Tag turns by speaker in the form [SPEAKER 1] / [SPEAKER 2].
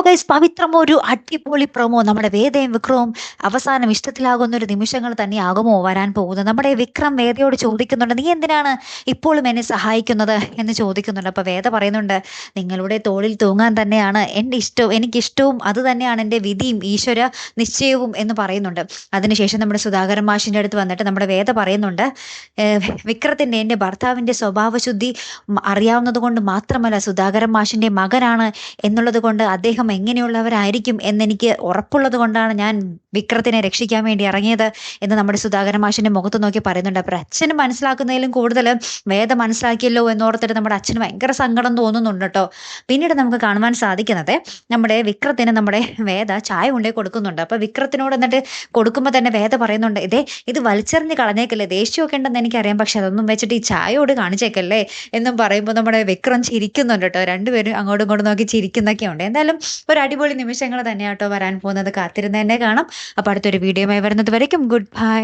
[SPEAKER 1] Guys പവിത്രമോ ഒരു അടിപൊളി promo നമ്മുടെ വേദയും വിക്രവും അവസാനം ഇഷ്ടത്തിലാകുന്ന ഒരു നിമിഷങ്ങൾ തന്നെയാകുമോ വരാൻ പോകുന്നത്? നമ്മുടെ വിക്രം വേദയോട് ചോദിക്കുന്നുണ്ട് നീ എന്തിനാണ് ഇപ്പോഴും എന്നെ സഹായിക്കുന്നത്? എന്ന് ചോദിക്കുന്നുണ്ട്. അപ്പോൾ വേദ പറയുന്നുണ്ട് നിങ്ങളുടെ തോളിൽ തൂങ്ങാൻ തന്നെയാണ് എന്റെ ഇഷ്ടവും എനിക്കിഷ്ടവും അത് തന്നെയാണ് എന്റെ വിധിയും ഈശ്വര നിശ്ചയവും എന്ന് പറയുന്നുണ്ട്. അതിനുശേഷം നമ്മുടെ സുധാകരൻ മാഷിന്റെ അടുത്ത് വന്നിട്ട് നമ്മുടെ വേദ പറയുന്നുണ്ട് "ഏഹ്, വിക്രത്തിന്റെ എന്റെ ഭർത്താവിന്റെ സ്വഭാവശുദ്ധി അറിയാവുന്നത് കൊണ്ട് മാത്രമല്ല സുധാകരൻ മാഷിന്റെ മകനാണ് എന്നുള്ളത് കൊണ്ട് അദ്ദേഹം എങ്ങനെയുള്ളവരായിരിക്കും എന്നെനിക്ക് ഉറപ്പുള്ളത് കൊണ്ടാണ് ഞാൻ വിക്രത്തിനെ രക്ഷിക്കാൻ വേണ്ടി ഇറങ്ങിയത് എന്ന് നമ്മുടെ സുധാകരൻ മാഷിന്റെ മുഖത്ത് നോക്കി പറയുന്നുണ്ട്. അപ്പോൾ അച്ഛൻ മനസ്സിലാക്കുന്നതിലും കൂടുതൽ വേദ മനസ്സിലാക്കിയല്ലോ എന്നോർത്തിട്ട് നമ്മുടെ അച്ഛന് ഭയങ്കര സങ്കടം തോന്നുന്നുണ്ട് കേട്ടോ. പിന്നീട് നമുക്ക് കാണുവാൻ സാധിക്കുന്നത് നമ്മുടെ വിക്രത്തിന് നമ്മുടെ വേദ ചായ കൊണ്ടേ കൊടുക്കുന്നുണ്ട്. അപ്പോൾ വിക്രത്തിനോട് എന്നിട്ട് കൊടുക്കുമ്പോൾ തന്നെ വേദ പറയുന്നുണ്ട് ഇതേ ഇത് വലിച്ചെറിഞ്ഞ് കളഞ്ഞേക്കല്ലേ ദേഷ്യമൊക്കെ ഉണ്ടെന്ന് എനിക്കറിയാം പക്ഷെ അതൊന്നും വെച്ചിട്ട് ഈ ചായയോട് കാണിച്ചേക്കല്ലേ എന്നും പറയുമ്പോൾ നമ്മുടെ വിക്രം ചിരിക്കുന്നുണ്ട് കേട്ടോ. രണ്ടുപേരും അങ്ങോട്ടും ഇങ്ങോട്ടും നോക്കി ചിരിക്കുന്നൊക്കെ ഉണ്ട് എന്തായാലും ഒരു അടിപൊളി നിമിഷങ്ങൾ തന്നെയാട്ടോ വരാൻ പോകുന്നത്. കാത്തിരുന്ന് തന്നെ കാണാം. അപ്പോൾ അടുത്തൊരു വീഡിയോയുമായി വരുന്നത് വരയ്ക്കും. Good bye